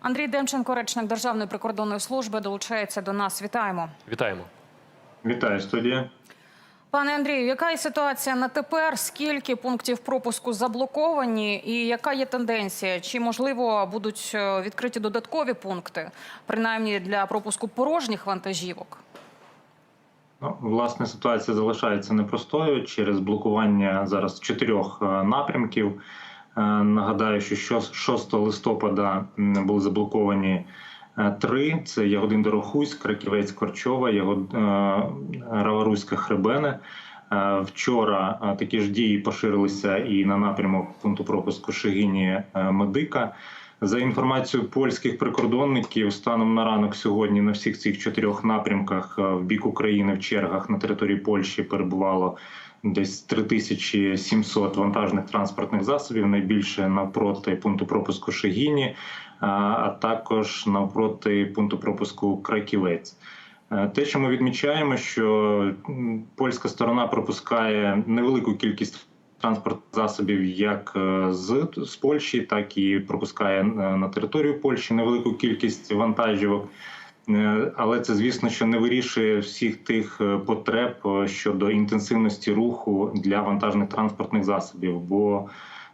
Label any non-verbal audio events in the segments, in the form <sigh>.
Андрій Демченко, речник Державної прикордонної служби, долучається до нас. Вітаємо. Вітаємо. Вітаю студія. Пане Андрію, яка є ситуація на тепер? Скільки пунктів пропуску заблоковані, і яка є тенденція? Чи можливо будуть е, відкриті додаткові пункти, принаймні для пропуску порожніх вантажівок? Ну, власне, ситуація залишається непростою через блокування зараз чотирьох е, напрямків. Е, Нагадаю, що щос- 6 листопада були заблоковані е, три: це Ягодин Дорохуськ, Краківець Корчова, Ягод... е, Раваруська Хребене. Вчора такі ж дії поширилися і на напрямок пункту пропуску Шегині е, Медика. За інформацією польських прикордонників, станом на ранок сьогодні на всіх цих чотирьох напрямках е, в бік України в чергах на території Польщі перебувало десь 3700 вантажних транспортних засобів. Найбільше навпроти пункту пропуску Шегіні, а- а також навпроти пункту пропуску Краківець. Е, Те, що ми відмічаємо, що польська сторона пропускає невелику кількість транспортних засобів як е, з, з Польщі, так і пропускає е, на територію Польщі невелику кількість вантажівок. Е, Але це, звісно, що не вирішує всіх тих потреб щодо інтенсивності руху для вантажних транспортних засобів. Бо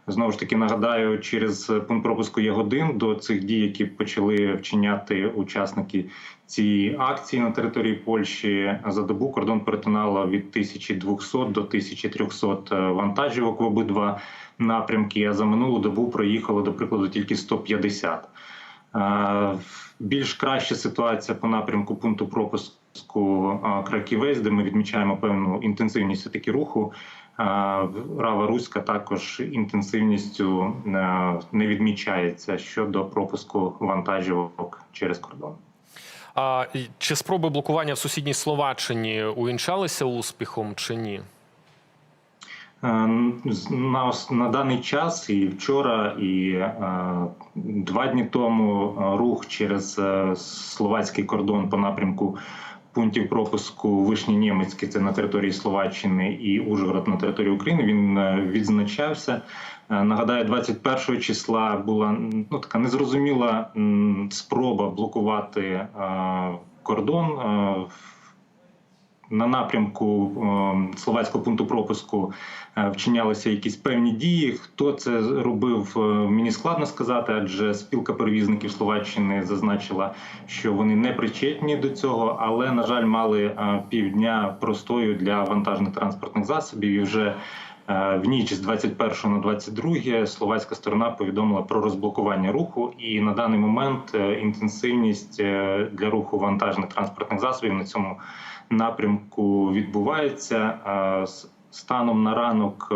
знову ж таки нагадаю, через пункт пропуску Ягодин до цих дій, які почали вчиняти учасники цієї акції на території Польщі, за добу кордон перетинало від 1200 до 1300 вантажівок в обидва напрямки. А за минулу добу проїхало, до прикладу, тільки 150. Е, Більш краща ситуація по напрямку пункту пропуску е, Краківець, де ми відмічаємо певну інтенсивність таки руху. Рава Руська також інтенсивністю е, не відмічається щодо пропуску вантажівок через кордон. А чи спроби блокування в сусідній Словаччині увінчалися успіхом чи ні? Е, На, на даний час і вчора, і е, два дні тому е, рух через словацький кордон по напрямку пунктів пропуску Вишні Німецьке, це на території Словаччини, і Ужгород на території України. Він е, відзначався. Е, Нагадаю, 21 числа була ну така незрозуміла спроба блокувати е, кордон. На напрямку е, словацького пункту пропуску е, вчинялися якісь певні дії. Хто це робив, е, мені складно сказати, адже спілка перевізників Словаччини зазначила, що вони не причетні до цього, але на жаль, мали півдня простою для вантажних транспортних засобів. І вже в ніч з 21 на 22 словацька сторона повідомила про розблокування руху, і на даний момент інтенсивність для руху вантажних транспортних засобів на цьому напрямку відбувається. Станом на ранок е,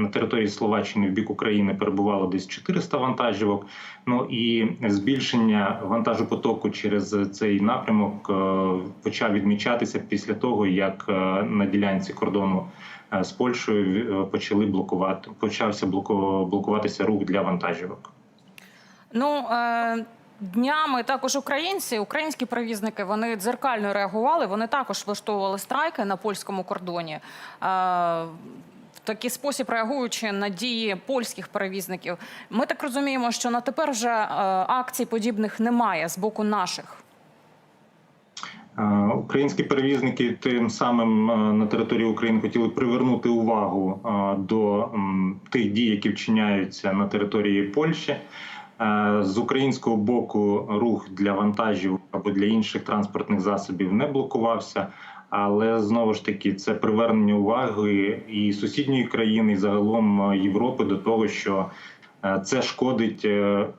на території Словаччини в бік України перебувало десь 400 вантажівок. Ну і збільшення вантажопотоку через цей напрямок е, почав відмічатися після того, як е, на ділянці кордону з Польщею почали блокувати. Почався блоку- блокуватися рух для вантажівок. Ну е, днями також українці, українські перевізники, вони дзеркально реагували. Вони також влаштовували страйки на польському кордоні. Е, в такий спосіб реагуючи на дії польських перевізників. Ми так розуміємо, що на тепер вже е, акцій подібних немає з боку наших. Е, Українські перевізники тим самим на території України хотіли привернути увагу до тих дій, які вчиняються на території Польщі. Е, З українського боку рух для вантажів або для інших транспортних засобів не блокувався. Але знову ж таки це привернення уваги і сусідньої країни, і загалом е, Європи до того, що Е, Це шкодить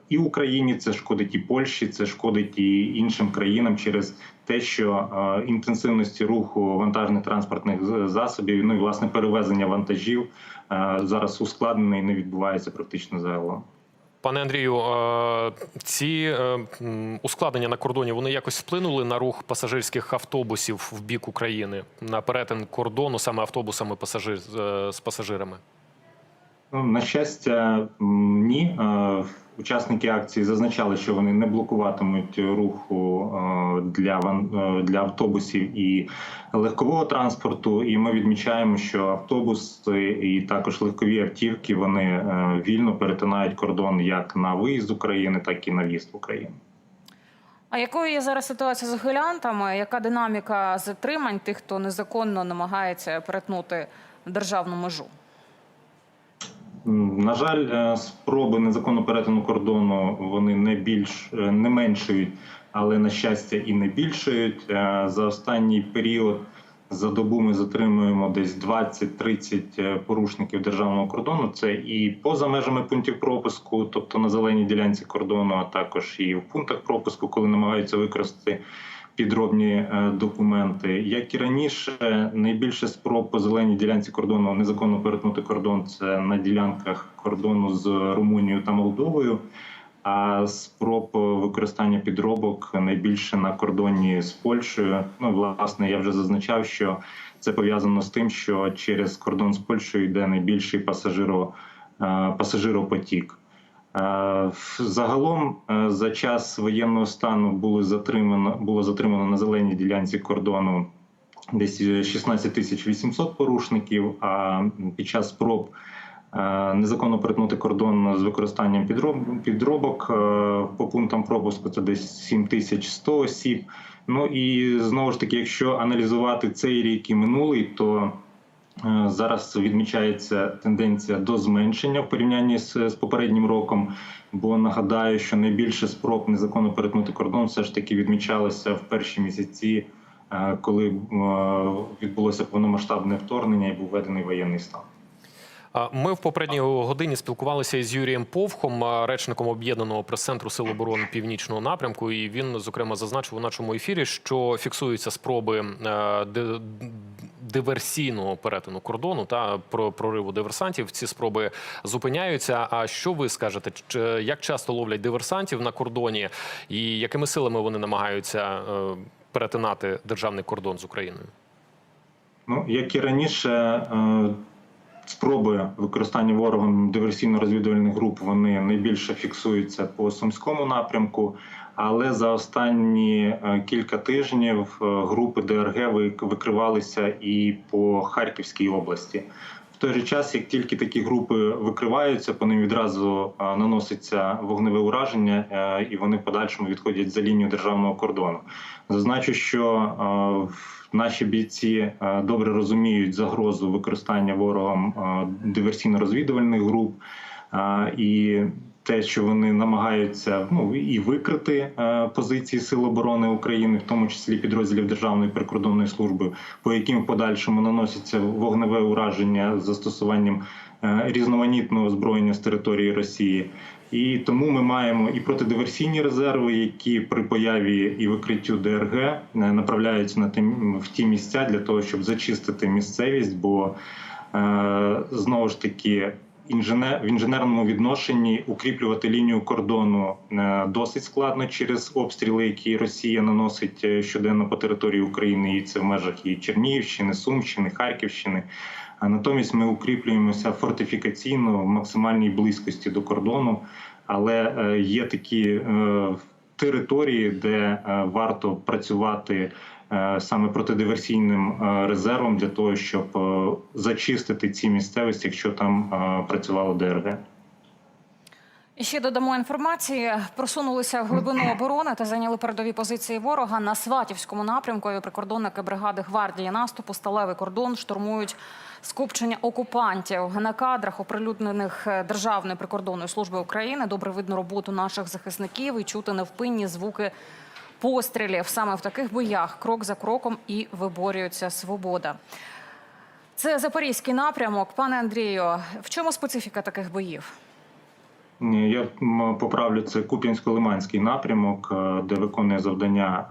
і Україні, це шкодить і Польщі, це шкодить і іншим країнам через те, що інтенсивності руху вантажних транспортних засобів, ну і власне перевезення вантажів зараз ускладнене і не відбувається практично загалом. Пане Андрію, е, ці е, ускладнення на кордоні вони якось вплинули на рух пасажирських автобусів в бік України на перетин кордону саме автобусами пасажир, з- з пасажирами? Ну, на щастя, ні. Е, Учасники акції зазначали, що вони не блокуватимуть руху е, для ван- е, для автобусів і легкового транспорту. І ми відмічаємо, що автобуси і також легкові автівки вони вільно перетинають кордон як на виїзд України, так і на в'їзд в Україну. А якою є зараз ситуація з ухилянтами? Яка динаміка затримань тих, хто незаконно намагається перетнути державну межу? На жаль, е, спроби незаконного перетину кордону вони не більш е, не меншують, але на щастя і не більшують. Е, За останній період за добу ми затримуємо десь 20-30 е, порушників державного кордону. Це і поза межами пунктів пропуску, тобто на зеленій ділянці кордону, а також і в пунктах пропуску, коли намагаються використати підробні е, документи. Як і раніше, найбільше спроб по зеленій ділянці кордону незаконно перетнути кордон це на ділянках кордону з Румунією та Молдовою. А спроб використання підробок найбільше на кордоні з Польщею. Ну, власне, я вже зазначав, що це пов'язано з тим, що через кордон з Польщею йде найбільший пасажиро, е. Е, Загалом е, за час воєнного стану було затримано було затримано на зеленій ділянці кордону десь 16 тисяч 800 порушників. А під час спроб е, незаконно перетнути кордон з використанням підроб- підробок е, по пунктам пропуску це десь 7100 осіб. Ну і знову ж таки, якщо аналізувати цей рік і минулий, то Е, Зараз відмічається тенденція до зменшення в порівнянні з, з попереднім роком. Бо нагадаю, що найбільше спроб незаконно перетнути кордон все ж таки відмічалося в перші місяці, е, коли е, відбулося повномасштабне вторгнення і був введений воєнний стан. Ми в попередній годині спілкувалися із Юрієм Повхом, речником об'єднаного прес-центру Сил оборони Північного напрямку. І він зокрема зазначив у нашому ефірі, що фіксуються спроби е, диверсійного перетину кордону та про прориву диверсантів. Ці спроби зупиняються. А що ви скажете? Як часто ловлять диверсантів на кордоні, і якими силами вони намагаються е, перетинати державний кордон з Україною? Ну, як і раніше, е, спроби використання ворогом диверсійно-розвідувальних груп вони найбільше фіксуються по сумському напрямку. Але за останні е, кілька тижнів е, групи ДРГ викривалися і по Харківській області. В той же час, як тільки такі групи викриваються, по ним відразу наноситься вогневе ураження, е, і вони в подальшому відходять за лінію державного кордону. Зазначу, що наші бійці е, добре розуміють загрозу використання ворогом е, диверсійно-розвідувальних груп і те, що вони намагаються ну і викрити е, позиції Сил оборони України, в тому числі підрозділів Державної прикордонної служби, по яким в подальшому наноситься вогневе ураження з застосуванням е, різноманітного озброєння з території Росії. І тому ми маємо і протидиверсійні резерви, які при появі і викриттю ДРГ е, направляються на тим в ті місця для того, щоб зачистити місцевість. Бо е, знову ж таки в інженерному відношенні укріплювати лінію кордону е, досить складно через обстріли, які Росія наносить е, щоденно по території України, і це в межах і Чернігівщини, Сумщини, Харківщини. А натомість ми укріплюємося фортифікаційно в максимальній близькості до кордону, але е, є такі території, де варто працювати саме протидиверсійним е, резервом для того, щоб е, зачистити ці місцевості, якщо там е, працювало ДРГ. І ще додамо інформації. Просунулися в глибину <clears throat> оборони та зайняли передові позиції ворога на Сватівському напрямку. Прикордонники бригади гвардії наступу сталевий кордон штурмують скупчення окупантів. На кадрах, оприлюднених е, Державною прикордонною службою України, добре видно роботу наших захисників і чути невпинні звуки пострілів. Саме в таких боях крок за кроком і виборюється свобода. Це запорізький напрямок. Пане Андрію, в чому специфіка таких боїв? Я поправлю це Куп'янсько-Лиманський напрямок, е, де виконує завдання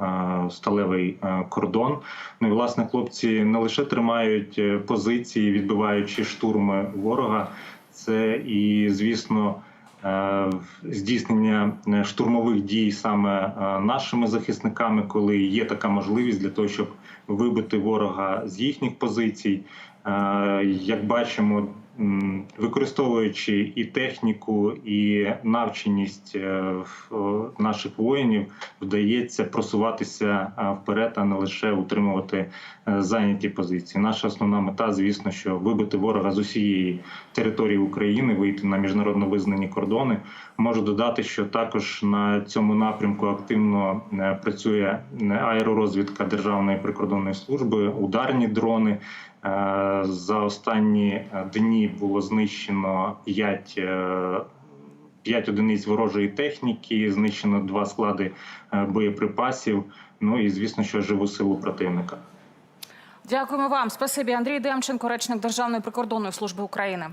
е, сталевий е, кордон. Ну і власне хлопці не лише тримають позиції, відбиваючи штурми ворога. Це і звісно. Е, Здійснення е, штурмових дій саме е, нашими захисниками, коли є така можливість для того, щоб вибити ворога з їхніх позицій. Як бачимо, використовуючи і техніку, і навченість е, наших воїнів, вдається просуватися е, вперед, а не лише утримувати е, зайняті позиції. Наша основна мета, звісно, що вибити ворога з усієї території України, вийти на міжнародно визнані кордони. Можу додати, що також на цьому напрямку активно працює аеророзвідка Державної прикордонної служби, ударні дрони. Е, За останні е, дні було знищено 5 5 одиниць ворожої техніки, знищено два склади е, боєприпасів. Ну і звісно, що живу силу противника. Дякуємо вам. Спасибі, Андрій Демченко, речник Державної прикордонної служби України.